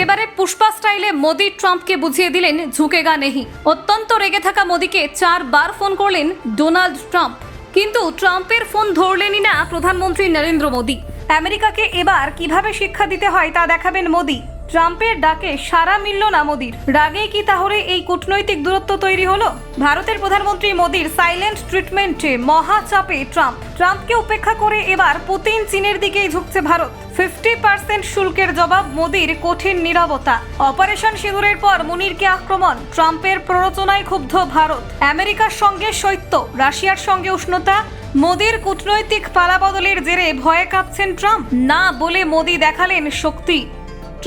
একেবারে পুষ্পা স্টাইলে মোদি ট্রাম্পকে বুঝিয়ে দিলেন ঝুঁকে গা নেহি। অত্যন্ত রেগে থাকা মোদিকে চারবার ফোন করলেন ডোনাল্ড ট্রাম্প। কিন্তু ট্রাম্পের ফোন ধরলেনই না প্রধানমন্ত্রী নরেন্দ্র মোদি। আমেরিকাকে এবার কীভাবে শিক্ষা দিতে হয় তা দেখাবেন মোদি। ট্রাম্পের ডাকে সারা মিলল না মোদির। রাগেই কি তাহলে এই কূটনৈতিক দূরত্ব তৈরি হলো? ভারতের প্রধানমন্ত্রী মোদির সাইলেন্ট ট্রিটমেন্টে মহা চাপে ট্রাম্প। ট্রাম্পকে উপেক্ষা করে এবার পুতিন চীনের দিকেই ঝুঁকছে ভারত। ফিফটি পার্সেন্ট শুল্কের জবাব মোদির কঠিন নীরবতা। অপারেশন সিঁদুরের পর মুনিরকে আক্রমণ, ট্রাম্পের প্ররোচনায় ক্ষুব্ধ ভারত। আমেরিকার সঙ্গে শৈত্য রাশিয়ার সঙ্গে উষ্ণতা। মোদির কূটনৈতিক পালাবদলের জেরে ভয়ে কাঁপছেন ট্রাম্প। না বলে মোদি দেখালেন শক্তি।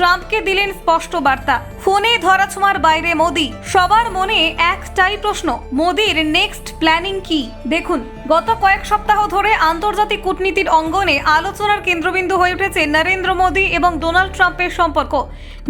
ট্রাম্পকে দিলেন স্পষ্ট বার্তা। ফোনে ধরাছোঁয়ার বাইরে মোদি। সবার মনে একটাই প্রশ্ন, মোদির নেক্সট প্ল্যানিং কি? দেখুন, গত কয়েক সপ্তাহ ধরে আন্তর্জাতিক কূটনীতির অঙ্গনে আলোচনার কেন্দ্রবিন্দু হয়ে উঠেছে নরেন্দ্র মোদী এবং ডোনাল্ড ট্রাম্পের সম্পর্ক।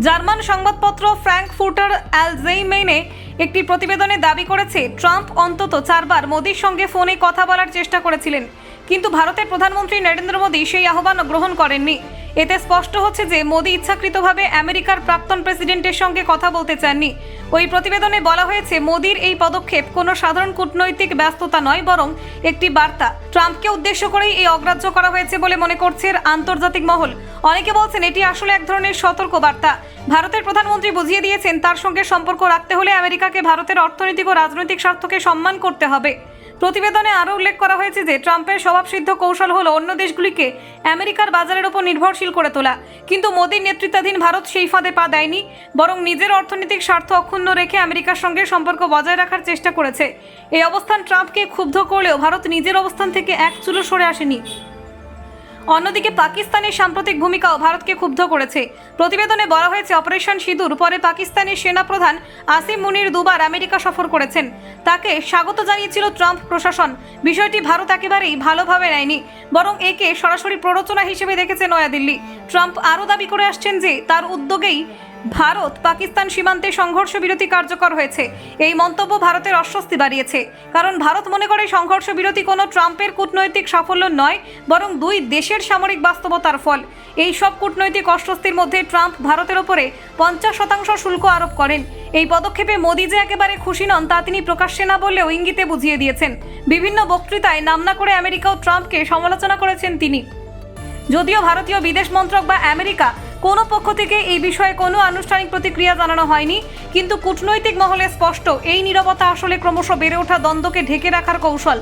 জার্মান সংবাদপত্র ফ্র্যাঙ্কফুটার অ্যালজেইমেনে একটি প্রতিবেদনে দাবি করেছে, ট্রাম্প অন্তত চারবার মোদির সঙ্গে ফোনে কথা বলার চেষ্টা করেছিলেন। কিন্তু ভারতের প্রধানমন্ত্রী নরেন্দ্র মোদী সেই আহ্বান গ্রহণ করেননি। এতে স্পষ্ট হচ্ছে যে, মোদী ইচ্ছাকৃতভাবে আমেরিকার প্রাক্তন প্রেসিডেন্টের সঙ্গে কথা বলতে চাননি। ওই প্রতিবেদনে বলা হয়েছে, মোদির এই পদক্ষেপ কোনো সাধারণ কূটনৈতিক ব্যস্ততা নয়, বরং একটি বার্তা। ট্রাম্পকে উদ্দেশ্য করেই এই অগ্রাহ্য করা হয়েছে বলে মনে করছে আন্তর্জাতিক মহল। অনেকে বলছেন, এটি আসলে এক ধরনের সতর্ক বার্তা। ভারতের প্রধানমন্ত্রী বুঝিয়ে দিয়েছেন, তার সঙ্গে সম্পর্ক রাখতে হলে আমেরিকাকে ভারতের অর্থনৈতিক ও রাজনৈতিক স্বার্থকে সম্মান করতে হবে। প্রতিবেদনে আরও উল্লেখ করা হয়েছে যে, ট্রাম্পের স্বভাবসিদ্ধ কৌশল হলো অন্য দেশগুলিকে আমেরিকার বাজারের ওপর নির্ভরশীল করে তোলা। কিন্তু মোদীর নেতৃত্বাধীন ভারত সেই ফাঁদে পা দেয়নি, বরং নিজের অর্থনৈতিক স্বার্থ অক্ষুণ্ণ রেখে আমেরিকার সঙ্গে সম্পর্ক বজায় রাখার চেষ্টা করেছে। এই অবস্থান ট্রাম্পকে ক্ষুব্ধ করলেও ভারত নিজের অবস্থান থেকে এক চুলো সরে আসেনি। অন্যদিকে পাকিস্তানের সাম্প্রতিক ভূমিকাও ভারতকে ক্ষুব্ধ করেছে। প্রতিবেদনে বলা হয়েছে, অপারেশন সিঁদুর, পরে পাকিস্তানের সেনাপ্রধান আসিম মুনির দুবার আমেরিকা সফর করেছেন। তাকে স্বাগত জানিয়েছিল ট্রাম্প প্রশাসন। বিষয়টি ভারত একেবারেই ভালোভাবে নেয়নি, বরং একে সরাসরি প্ররোচনা হিসেবে দেখেছে নয়াদিল্লি। ট্রাম্প আরও দাবি করে আসছেন যে, তার উদ্যোগেই ভারত পাকিস্তান সীমান্তে সংঘর্ষ বিরতি কার্যকর হয়েছে। এই মন্তব্য ভারতের অস্বস্তি বাড়িয়েছে। কারণ ভারত মনে করে সংঘর্ষ বিরতি কোনো ট্রাম্পের কূটনৈতিক সাফল্য নয়, বরং দুই দেশের সামরিক বাস্তবতার ফল। এই সব কূটনৈতিক অস্বস্তির মধ্যে ট্রাম্প ভারতের ওপরে পঞ্চাশ শতাংশ শুল্ক আরোপ করেন। এই পদক্ষেপে মোদী যে একেবারে খুশি নন, তা তিনি প্রকাশ্যে না বললেও ইঙ্গিতে বুঝিয়ে দিয়েছেন। বিভিন্ন বক্তৃতায় নাম না করে আমেরিকা ও ট্রাম্পকে সমালোচনা করেছেন তিনি। যদিও ভারতীয় বিদেশ মন্ত্রক বা আমেরিকা কোনো পক্ষ থেকে এই বিষয়ে কোনো আনুষ্ঠানিক প্রতিক্রিয়া জানানো হয়নি। কিন্তু কূটনৈতিক মহলে স্পষ্ট, এই নীরবতা আসলে ক্রমশ বেড়ে ওঠা দ্বন্দ্বকে ঢেকে রাখার কৌশল।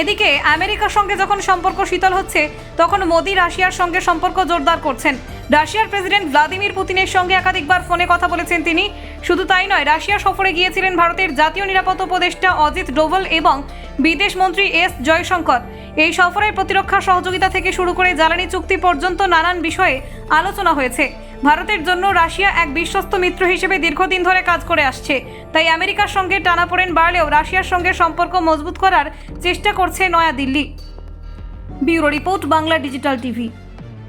এদিকে আমেরিকার সঙ্গে যখন সম্পর্ক শীতল হচ্ছে, তখন মোদি রাশিয়ার সঙ্গে সম্পর্ক জোরদার করছেন। রাশিয়ার প্রেসিডেন্ট ভ্লাদিমির পুতিনের সঙ্গে একাধিকবার ফোনে কথা বলেছেন তিনি। শুধু তাই নয়, রাশিয়া সফরে গিয়েছিলেন ভারতের জাতীয় নিরাপত্তা উপদেষ্টা অজিত ডোভাল এবং বিদেশ মন্ত্রী এস জয়শঙ্কর। এই সফরের প্রতিরক্ষা সহযোগিতা থেকে শুরু করে জ্বালানি চুক্তি পর্যন্ত নানান বিষয়ে আলোচনা হয়েছে। ভারতের জন্য রাশিয়া এক বিশ্বস্ত মিত্র হিসেবে দীর্ঘদিন ধরে কাজ করে আসছে। তাই আমেরিকার সঙ্গে টানাপোড়েন বাড়লেও রাশিয়ার সঙ্গে সম্পর্ক মজবুত করার চেষ্টা করছে New Delhi. Bureau report Bangla digital TV.